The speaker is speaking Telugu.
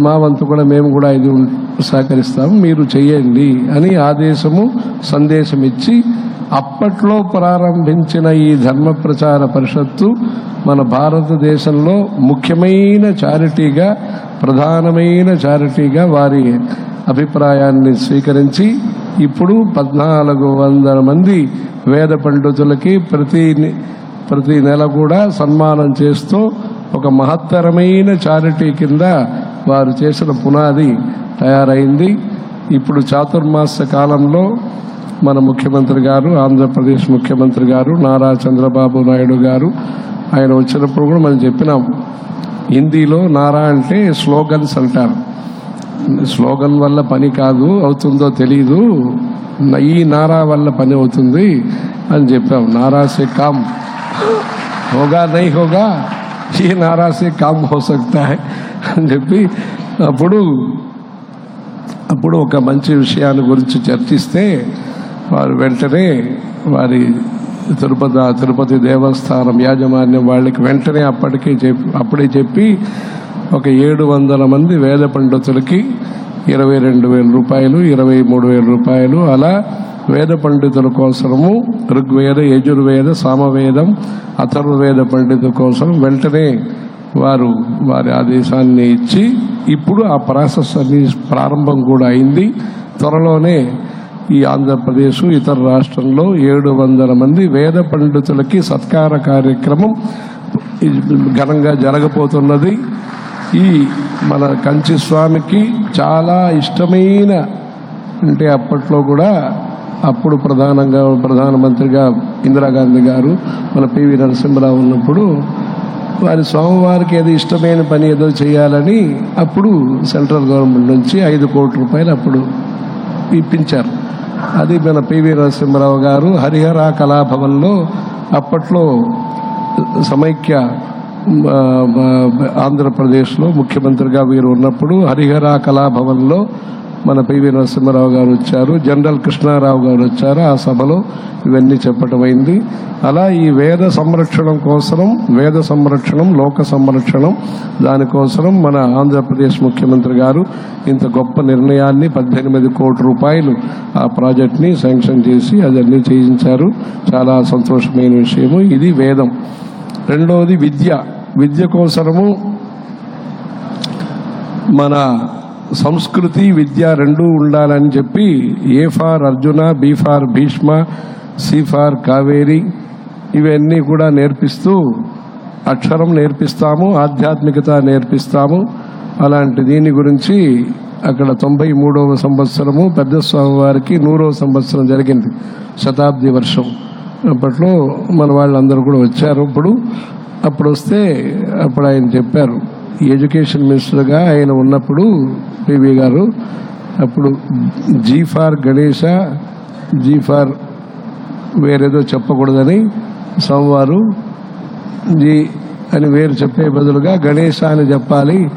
మా వంతు కూడా మేము కూడా ఇది సహకరిస్తాము మీరు చేయండి అని ఆదేశము సందేశం ఇచ్చి అప్పట్లో ప్రారంభించిన ఈ ధర్మ ప్రచార పరిషత్తు మన భారతదేశంలో ముఖ్యమైన చారిటీగా ప్రధానమైన చారిటీగా వారి అభిప్రాయాన్ని స్వీకరించి ఇప్పుడు పద్నాలుగు వందల మంది వేద పండితులకి ప్రతి ప్రతి నెల కూడా సన్మానం చేస్తూ ఒక మహత్తరమైన చారిటీ కింద వారు చేసిన పునాది తయారైంది. ఇప్పుడు చాతుర్మాస కాలంలో మన ముఖ్యమంత్రి గారు ఆంధ్రప్రదేశ్ ముఖ్యమంత్రి గారు నారా చంద్రబాబు నాయుడు గారు ఆయన వచ్చినప్పుడు కూడా మనం చెప్పినాం. హిందీలో నారా అంటే స్లోగన్స్ అంటారు. స్లోగన్ వల్ల పని కాదు అవుతుందో తెలీదు. ఈ నారా వల్ల పని అవుతుంది అని చెప్పాం. నారా సే కామ్. హోగా నై హోగా. ఈ నారా సే కామ్ హో సక్తా హై. అని చెప్పి అప్పుడు అప్పుడు ఒక మంచి విషయాన్ని గురించి చర్చిస్తే వారు వెంటనే వారి తిరుపతి తిరుపతి దేవస్థానం యాజమాన్యం వాళ్ళకి వెంటనే అప్పటికే చెప్పి అప్పుడే చెప్పి ఒక ఏడు వందల మంది వేద పండితులకి ఇరవై రెండు వేల రూపాయలు ఇరవై మూడు వేల రూపాయలు అలా వేద పండితుల కోసము ఋగ్వేద యజుర్వేద సామవేదం అథర్వవేద పండితుల కోసం వెంటనే వారు వారి ఆదేశాన్ని ఇచ్చి ఇప్పుడు ఆ ప్రాసెస్ అన్ని ప్రారంభం కూడా అయింది. త్వరలోనే ఈ ఆంధ్రప్రదేశ్ ఇతర రాష్ట్రంలో ఏడు వందల మంది వేద పండితులకి సత్కార కార్యక్రమం ఘనంగా జరగబోతున్నది. ఈ మన కంచి స్వామికి చాలా ఇష్టమైన అంటే అప్పట్లో కూడా అప్పుడు ప్రధానంగా ప్రధానమంత్రిగా ఇందిరాగాంధీ గారు మన పివి నరసింహరావు ఉన్నప్పుడు వారి స్వామివారికి ఏదో ఇష్టమైన పని ఏదో చేయాలని అప్పుడు సెంట్రల్ గవర్నమెంట్ నుంచి ఐదు కోట్ల రూపాయలు అప్పుడు ఇప్పించారు. అది మన పివి నరసింహరావు గారు హరిహర కళాభవన్లో అప్పట్లో సమైక్య ఆంధ్రప్రదేశ్లో ముఖ్యమంత్రిగా వీరు ఉన్నప్పుడు హరిహర కళాభవన్లో మన పివి నరసింహారావు గారు వచ్చారు జనరల్ కృష్ణారావు గారు వచ్చారు ఆ సభలో ఇవన్నీ చెప్పటం అలా ఈ వేద సంరక్షణం కోసం వేద సంరక్షణం లోక సంరక్షణం దానికోసం మన ఆంధ్రప్రదేశ్ ముఖ్యమంత్రి గారు ఇంత గొప్ప నిర్ణయాన్ని పద్దెనిమిది కోట్ల రూపాయలు ఆ ప్రాజెక్ట్ని శాంక్షన్ చేసి అదన్నీ చేయించారు. చాలా సంతోషమైన విషయము. ఇది వేదం. రెండవది విద్య. విద్య కోసము మన సంస్కృతి విద్య రెండూ ఉండాలని చెప్పి A for Arjuna B for Bhishma C for Kaveri ఇవన్నీ కూడా నేర్పిస్తూ అక్షరం నేర్పిస్తాము ఆధ్యాత్మికత నేర్పిస్తాము. అలాంటి దీని గురించి అక్కడ తొంభై మూడవ సంవత్సరము పెద్ద స్వామి వారికి నూరవ సంవత్సరం జరిగింది శతాబ్ది వర్షం. అప్పట్లో మన వాళ్ళందరూ కూడా వచ్చారు ఇప్పుడు. అప్పుడు వస్తే అప్పుడు ఆయన చెప్పారు ఎడ్యుకేషన్ మినిస్టర్గా ఆయన ఉన్నప్పుడు పివి గారు అప్పుడు G for Ganesha G for వేరేదో చెప్పకూడదని సోమవారు జీ అని వేరు చెప్పే బదులుగా గణేష అని చెప్పాలి.